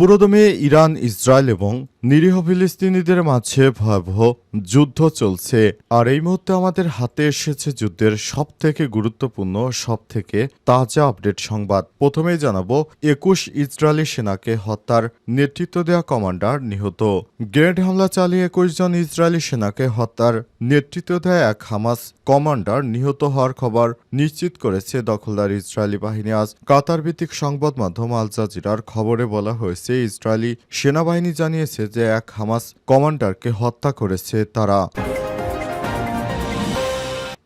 পুরোদমে Iran, Israel এবং নিরীহ ফিলিস্তিনিদের মাঝে ভয়াবহ যুদ্ধ চলছে। আর এই মুহূর্তে আমাদের হাতে এসেছে যুদ্ধের সব থেকে গুরুত্বপূর্ণ সব থেকে তাজা আপডেট সংবাদ। প্রথমেই জানাব, একুশ ইসরায়েলি সেনাকে হত্যার নেতৃত্ব দেওয়া কমান্ডার নিহত। গ্রেনেড হামলা চালিয়ে একুশ জন ইসরায়েলি সেনাকে হত্যার নেতৃত্ব দেয় এক হামাস কমান্ডার নিহত হওয়ার খবর নিশ্চিত করেছে দখলদার ইসরায়েলি বাহিনী। আজ কাতার ভিত্তিক সংবাদ মাধ্যম আল জাজিরার খবরে বলা হয়েছে ইসরায়েলি সেনাবাহিনী জানিয়েছে যে এক হামাস কমান্ডারকে হত্যা করেছে তারা।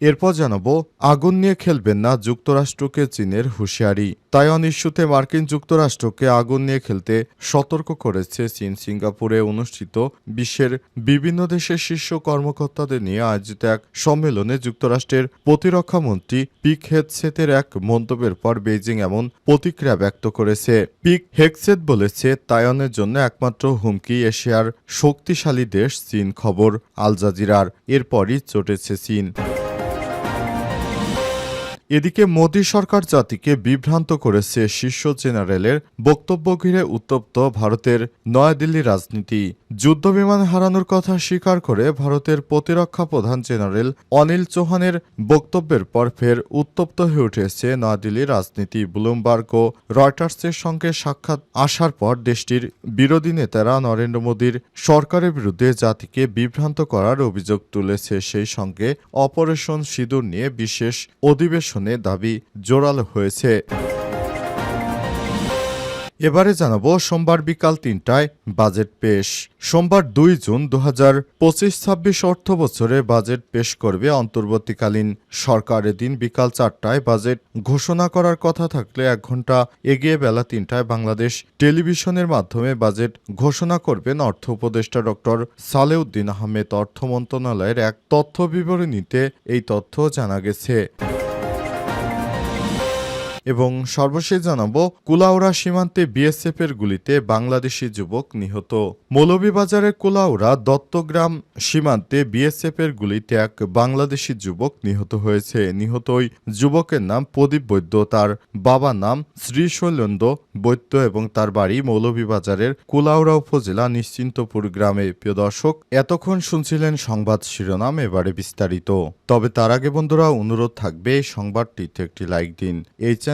এরপর জানাব আগুন নিয়ে খেলবেন না যুক্তরাষ্ট্রকে চীনের হুঁশিয়ারি। তাইওয়ান ইস্যুতে মার্কিন যুক্তরাষ্ট্রকে আগুন নিয়ে খেলতে সতর্ক করেছে চীন। সিঙ্গাপুরে অনুষ্ঠিত বিশ্বের বিভিন্ন দেশের শীর্ষ কর্মকর্তাদের নিয়ে আয়োজিত এক সম্মেলনে যুক্তরাষ্ট্রের প্রতিরক্ষা মন্ত্রী পিক হেডসেতের এক মন্তব্যের পর বেইজিং এমন প্রতিক্রিয়া ব্যক্ত করেছে। পিক হেকসেত বলেছে, তাইওয়ানের জন্য একমাত্র হুমকি এশিয়ার শক্তিশালী দেশ চীন। খবর আল জাজিরার। এরপরই চটেছে চীন। এদিকে মোদী সরকার জাতিকে বিভ্রান্ত করেছে শীর্ষ জেনারেলের বক্তব্য ঘিরে উত্তপ্ত ভারতের নয়াদিল্লি রাজনীতি। যুদ্ধবিমান হারানোর কথা স্বীকার করে ভারতের প্রতিরক্ষা প্রধান জেনারেল অনিল চৌহানের বক্তব্যের পর ফের উত্তপ্ত হয়ে উঠেছে নয়াদিল্লির রাজনীতি। ব্লুমবার্গ ও রয়টার্সের সঙ্গে সাক্ষাৎ আসার পর দেশটির বিরোধী নেতারা নরেন্দ্র মোদীর সরকারের বিরুদ্ধে জাতিকে বিভ্রান্ত করার অভিযোগ তুলেছে। সেই সঙ্গে অপারেশন সিঁদুর নিয়ে বিশেষ অধিবেশনে দাবি জোরালো হয়েছে। এবারে জানাব, সোমবার বিকাল তিনটায় বাজেট পেশ। সোমবার দুই জুন দু হাজার পঁচিশ ছাব্বিশ অর্থ বছরে বাজেট পেশ করবে অন্তর্বর্তীকালীন সরকার। এদিন বিকাল চারটায় বাজেট ঘোষণা করার কথা থাকলে এক ঘণ্টা এগিয়ে বেলা তিনটায় বাংলাদেশ টেলিভিশনের মাধ্যমে বাজেট ঘোষণা করবেন অর্থ উপদেষ্টা ডক্টর সালেউদ্দিন আহমেদ। অর্থ মন্ত্রণালয়ের এক তথ্য বিবরণীতে এই তথ্য জানা গেছে। এবং সর্বশেষ জানাব, কুলাউড়া সীমান্তে বিএসএফ এর গুলিতে বাংলাদেশি যুবক নিহত। মৌলভীবাজারের কুলাউড়া দত্তগ্রাম সীমান্তে বিএসএফ এর গুলিতে এক বাংলাদেশি যুবক নিহত হয়েছে। নিহত ওই যুবকের নাম প্রদীপ বৈদ্য। তার বাবার নাম শ্রী শৈলেন্দ বৈদ্য এবং তার বাড়ি মৌলভীবাজারের কুলাউড়া উপজেলা নিশ্চিন্তপুর গ্রামে। প্রিয় দর্শক, এতক্ষণ শুনছিলেন সংবাদ শিরোনাম, এবারে বিস্তারিত। তবে তার আগে বন্ধুরা, অনুরোধ থাকবে এই সংবাদটিতে একটি লাইক দিন। এই চ্যানেলে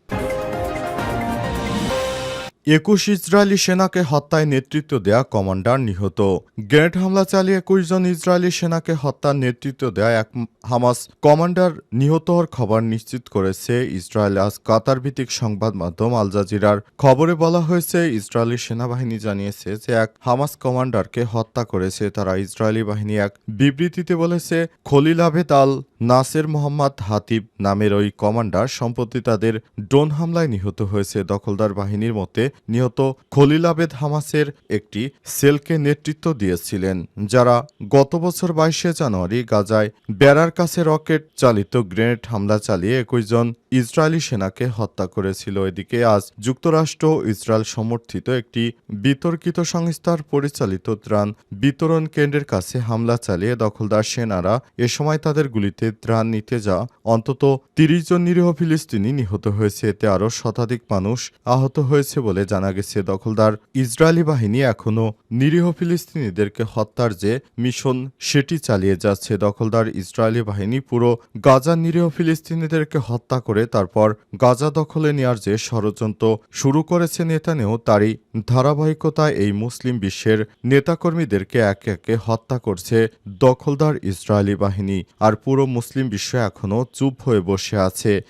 একুশ ইসরায়েলি সেনাকে হত্যায় নেতৃত্ব দেয়া কমান্ডার নিহত। গ্রেনেড হামলা চালিয়ে একুশ জন ইসরায়েলি সেনাকে হত্যার নেতৃত্ব দেয়া এক হামাস কমান্ডার নিহত হওয়ার খবর নিশ্চিত করেছে ইসরায়েল। আজ কাতার ভিত্তিক সংবাদ মাধ্যম আল জাজিরার খবরে বলা হয়েছে, ইসরায়েলি সেনাবাহিনী জানিয়েছে যে এক হামাস কমান্ডারকে হত্যা করেছে। তারা ইসরায়েলি বাহিনী এক বিবৃতিতে বলেছে, খলিল আবেদ আল নাসের মোহাম্মদ হাতিব নামের ওই কমান্ডার সম্প্রতি তাদের ড্রোন হামলায় নিহত হয়েছে। দখলদার বাহিনীর মতে, নিহত খলিল আবেদ হামাসের একটি সেলকে নেতৃত্ব দিয়েছিলেন, যারা গত বছর বাইশে জানুয়ারি গাজায় বেড়ার কাছে রকেট চালিত গ্রেনেড হামলা চালিয়ে একই জন ইসরায়েলি সেনাকে হত্যা করেছিল। এদিকে আজ যুক্তরাষ্ট্র ইসরায়েল সমর্থিত একটি বিতর্কিত সংস্থার পরিচালিত ত্রাণ বিতরণ কেন্দ্রের কাছে হামলা চালিয়ে দখলদার সেনারা এ সময় তাদের গুলিতে ত্রাণ নিতে যা অন্তত তিরিশ জন নিরীহ ফিলিস্তিনি নিহত হয়েছে। এতে আরও শতাধিক মানুষ আহত হয়েছে বলে জানা গেছে। দখলদার ইসরায়েলি বাহিনী এখনও নিরীহ ফিলিস্তিনিদেরকে হত্যার যে মিশন, সেটি চালিয়ে যাচ্ছে। দখলদার ইসরায়েলি বাহিনী পুরো গাজা নিরীহ ফিলিস্তিনিদেরকে হত্যা করে তারপর গাজা দখলে নেওয়ার যে ষড়যন্ত্র শুরু করেছে নেতানেও তারই ধারাবাহিকতায় এই মুসলিম বিশ্বের নেতাকর্মীদেরকে একে একে হত্যা করছে দখলদার ইসরায়েলি বাহিনী। আর পুরো মুসলিম বিশ্ব এখনও চুপ হয়ে বসে আছে।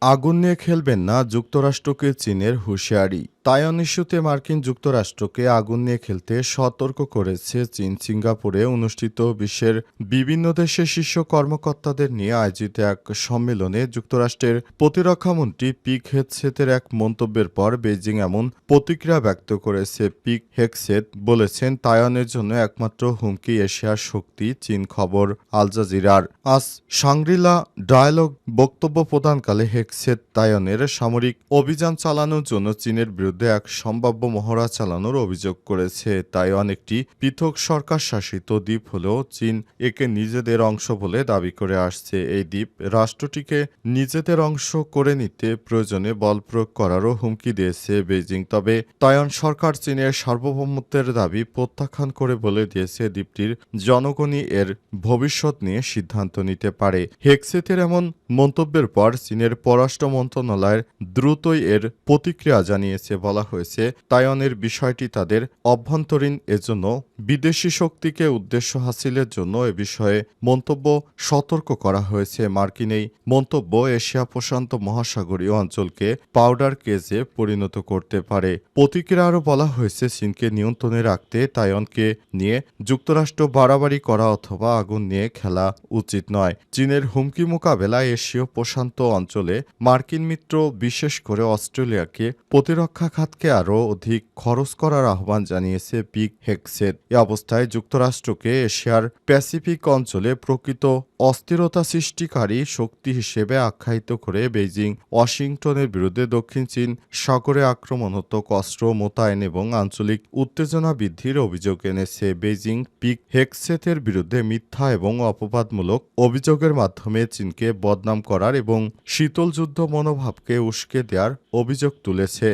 আগুন নিয়ে খেলবেন না যুক্তরাষ্ট্রকে চীনের হুঁশিয়ারি। তাইওয়ান ইস্যুতে মার্কিন যুক্তরাষ্ট্রকে আগুন নিয়ে খেলতে সতর্ক করেছে চীন। সিঙ্গাপুরে অনুষ্ঠিত বিশ্বের বিভিন্ন দেশের শীর্ষ কর্মকর্তাদের নিয়ে আয়োজিত এক সম্মেলনে যুক্তরাষ্ট্রের প্রতিরক্ষামন্ত্রী পিক হেডসেতের এক মন্তব্যের পর বেজিং এমন প্রতিক্রিয়া ব্যক্ত করেছে। পিক হেকসেত বলেছেন, তাইওয়ানের জন্য একমাত্র হুমকি এশিয়ার শক্তি, চীন খবর আল জাজিরার। আজ সাংরিলা ডায়ালগ বক্তব্য প্রদানকালে হেকসেত তাইওয়ানের সামরিক অভিযান চালানোর জন্য চীনের বিরুদ্ধে এক সম্ভাব্য মহড়া চালানোর অভিযোগ করেছে। তাইওয়ান একটি পৃথক সরকার শাসিত দ্বীপ হলেও চীন একে নিজেদের অংশ বলে দাবি করে আসছে। এই দ্বীপ রাষ্ট্রটিকে নিজেদের অংশ করে নিতে প্রয়োজনে বল প্রয়োগ করারও হুমকি দিয়েছে বেজিং তবে তাইওয়ান সরকার চীনের সার্বভৌমত্বের দাবি প্রত্যাখ্যান করে বলে দিয়েছে। দ্বীপটির জনগণই এর ভবিষ্যৎ নিয়ে সিদ্ধান্ত নিতে পারে। হেক্সেতের এমন মন্তব্যের পর চীনের পররাষ্ট্র মন্ত্রণালয়ের দ্রুতই এর প্রতিক্রিয়া জানিয়েছে বলা হয়েছে, তাইওয়ানের বিষয়টি তাদের অভ্যন্তরীণ এজন্য, বিদেশি শক্তিকে উদ্দেশ্য হাসিলের জন্য এ বিষয়ে মন্তব্য সতর্ক করা হয়েছে। মার্কিন এই মন্তব্য এশিয়া প্রশান্ত মহাসাগরীয় অঞ্চলকে পাউডার কেজে পরিণত করতে পারে। প্রতিক্রিয়া আরও বলা হয়েছে, চীনকে নিয়ন্ত্রণে রাখতে তাইওয়ানকে নিয়ে যুক্তরাষ্ট্র বাড়াবাড়ি করা অথবা আগুন নিয়ে খেলা উচিত নয়। চীনের হুমকি মোকাবেলায় এশীয় প্রশান্ত অঞ্চলে মার্কিন মিত্র বিশেষ করে অস্ট্রেলিয়াকে প্রতিরক্ষা খাতকে আরও অধিক খরচ করার আহ্বান জানিয়েছে পিক হেক্সেট এ অবস্থায় যুক্তরাষ্ট্রকে এশিয়ার প্যাসিফিক অঞ্চলে প্রকৃত অস্থিরতা সৃষ্টিকারী শক্তি হিসেবে আখ্যায়িত করে বেইজিং, ওয়াশিংটনের বিরুদ্ধে দক্ষিণ চীন সাগরে আক্রমণাত্মক অস্ত্র মোতায়েন এবং আঞ্চলিক উত্তেজনা বৃদ্ধির অভিযোগ এনেছে। বেইজিং পিক হেক্সেতের বিরুদ্ধে মিথ্যা এবং অপবাদমূলক অভিযোগের মাধ্যমে চীনকে বদনাম করার এবং শীতল যুদ্ধ মনোভাবকে উস্কে দেওয়ার অভিযোগ তুলেছে।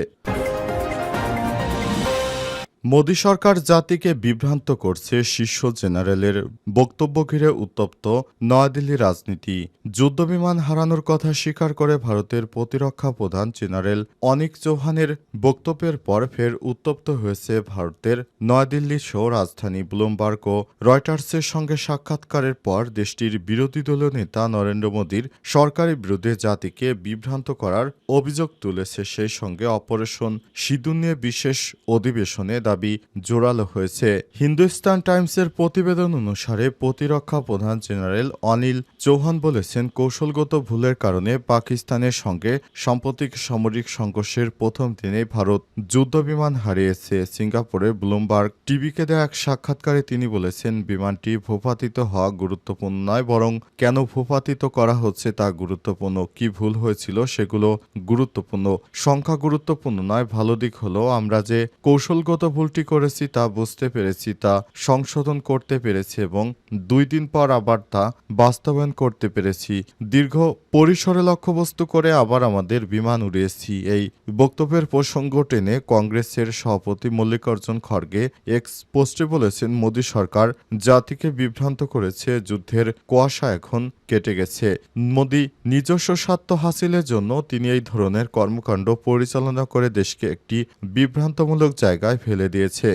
মোদী সরকার জাতিকে বিভ্রান্ত করছে শীর্ষ জেনারেলের বক্তব্য ঘিরে উত্তপ্ত নয়াদিল্লি রাজনীতি। যুদ্ধবিমান হারানোর কথা স্বীকার করে ভারতের প্রতিরক্ষা প্রধান জেনারেল অনিক চৌহানের বক্তব্যের পর ফের উত্তপ্ত হয়েছে ভারতের নয়াদিল্লি সহ রাজধানী ব্লুমবার্গ ও রয়টার্সের সঙ্গে সাক্ষাৎকারের পর দেশটির বিরোধী দলীয় নেতা নরেন্দ্র মোদীর সরকারের বিরুদ্ধে জাতিকে বিভ্রান্ত করার অভিযোগ তুলেছে সেই সঙ্গে অপারেশন সিঁদুর নিয়ে বিশেষ অধিবেশনে দাবি জোরালো হয়েছে। হিন্দুস্তান টাইমসের প্রতিবেদন অনুসারে প্রতিরক্ষা প্রধান জেনারেল অনিল চৌহান বলেছেন, কৌশলগত ভুলের কারণে পাকিস্তানের সঙ্গে সাম্প্রতিক সামরিক সংঘর্ষের প্রথম দিনে ভারত যুদ্ধবিমান হারিয়েছে। সিঙ্গাপুরের ব্লুমবার্গ টিভিকে দেওয়া এক সাক্ষাৎকারে তিনি বলেছেন, বিমানটি ভূপাতিত হওয়া গুরুত্বপূর্ণ নয়, বরং কেন ভূপাতিত করা হচ্ছে তা গুরুত্বপূর্ণ, কি ভুল হয়েছিল সেগুলো গুরুত্বপূর্ণ। সংখ্যা গুরুত্বপূর্ণ নয়, ভালো দিক হলো আমরা যে কৌশলগত ভুলটি করেছি তা বুঝতে পেরেছি, তা সংশোধন করতে পেরেছি এবং দুই দিন পর আবার তা বাস্তবায়ন করতে পেরেছি। দীর্ঘ পরিসরে লক্ষ্যবস্তু করে আবার আমাদের বিমান উড়িয়েছি। এই বক্তব্যের প্রসঙ্গ টেনে কংগ্রেসের সভাপতি মল্লিকার্জুন খড়গে এক্স পোস্টে বলেছেন, মোদী সরকার জাতিকে বিভ্রান্ত করেছে, যুদ্ধের কুয়াশা এখন কেটে গেছে। মোদী নিজস্ব স্বার্থ হাসিলের জন্য তিনি এই ধরনের কর্মকাণ্ড পরিচালনা করে দেশকে একটি বিভ্রান্তমূলক জায়গায় ফেলে দিয়েছে।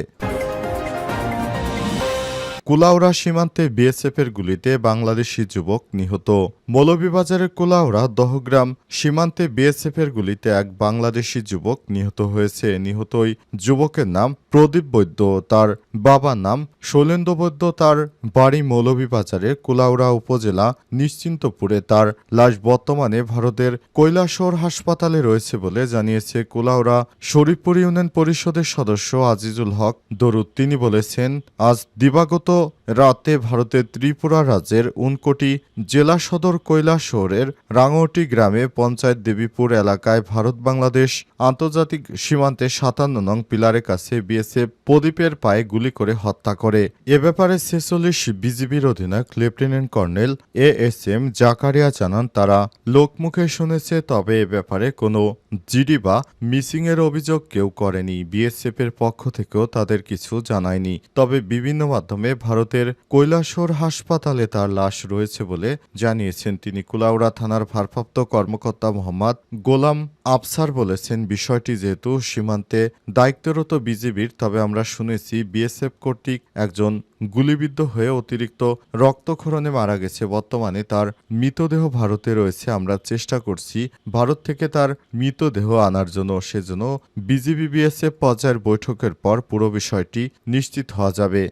কুলাউড়া সীমান্তে বিএসএফের গুলিতে বাংলাদেশি যুবক নিহত। মৌলভীবাজারের কুলাউড়া দহগ্রাম সীমান্তে বিএসএফের গুলিতে এক বাংলাদেশি যুবক নিহত হয়েছে। নিহত ওই যুবকের নাম প্রদীপ বৈদ্য, তার বাবার নাম শৈলেন্দ্র বৈদ্য, তার বাড়ি মৌলভীবাজারের কুলাউড়া উপজেলা নিশ্চিন্তপুরে। তার লাশ বর্তমানে ভারতের কৈলাসর হাসপাতালে রয়েছে বলে জানিয়েছে কুলাউড়া শরীফপুর ইউনিয়ন পরিষদের সদস্য আজিজুল হক দরুদ। তিনি বলেছেন, আজ দিবাগত todo রাতে ভারতের ত্রিপুরা রাজ্যের উনকোটি জেলা সদর কৈলাসহরের রাঙটি গ্রামে পঞ্চায়েত দেবীপুর এলাকায় ভারত বাংলাদেশ আন্তর্জাতিক সীমান্তে সাতান্ন নং পিলারের কাছে বিএসএফ প্রদীপের পায়ে গুলি করে হত্যা করে। এ ব্যাপারে ছেচল্লিশ বিজিবির অধিনায়ক lieutenant colonel A S M Zakaria জানান, তারা লোকমুখে শুনেছে, তবে এ ব্যাপারে কোনো জিডি বা মিসিংয়ের অভিযোগ কেউ করেনি। বিএসএফ এর পক্ষ থেকেও তাদের কিছু জানায়নি। তবে বিভিন্ন মাধ্যমে ভারতের ভারতের কৈলাসহর হাসপাতালে তার লাশ রয়েছে বলে জানিয়েছেন তিনি। কুলাউড়া থানার ভারপ্রাপ্ত কর্মকর্তা মোহাম্মদ গোলাম আফসার বলেছেন, বিষয়টি যেহেতু সীমান্তে দায়িত্বরত বিজিবির, তবে আমরা শুনেছি বিএসএফ কর্তৃক একজন গুলিবিদ্ধ হয়ে অতিরিক্ত রক্তক্ষরণে মারা গেছে। বর্তমানে তার মৃতদেহ ভারতে রয়েছে। আমরা চেষ্টা করছি ভারত থেকে তার মৃতদেহ আনার জন্য। সেজন্য বিজিবি বিএসএফ পর্যায়ের বৈঠকের পর পুরো বিষয়টি নিশ্চিত হওয়া যাবে।